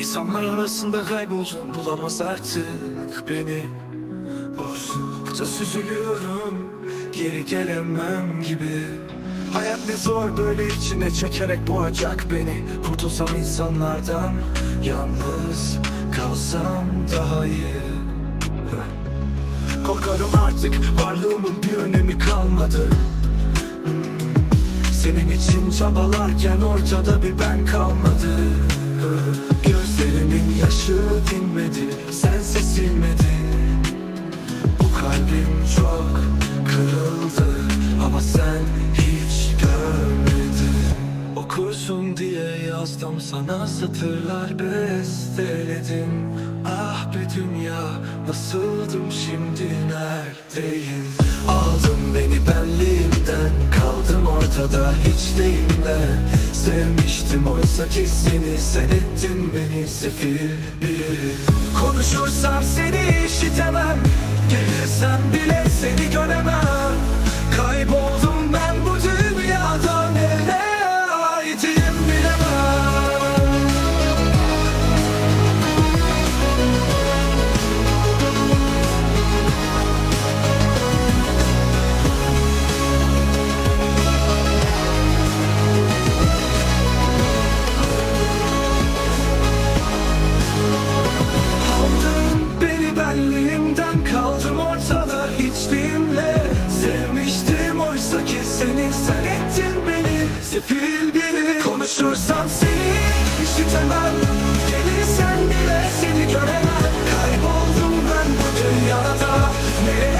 İnsanlar arasında kayboldum bulamaz artık beni. Boşlukta süzülüyorum geri gelemem gibi. Hayat ne zor böyle içine çekerek boğacak beni. Kurtulsam insanlardan yalnız kalsam daha iyi. Korkarım artık varlığımın bir önemi kalmadı. Senin için çabalarken ortada bir ben kalmadı Gözlerimin yaşı dinmedi Sense silmedin Bu kalbim çok kırıldı Ama sen hiç görmedin. Okursun diye yazdım sana satırlar besteledim. Ah be dünya nasıldım şimdi neredeyim Aldın beni benliğimden kaldım ortada hiç değilimle Sevmiştim oysa ki seni sen ettin beni. Sefil Konuşursam seni işitemem. Gelirsem bile seni Sen ettin beni. Sefil biri Konuşursam seni işitemem Gelirsen bile seni göremem. Kayboldum ben bu dünyada. Nereye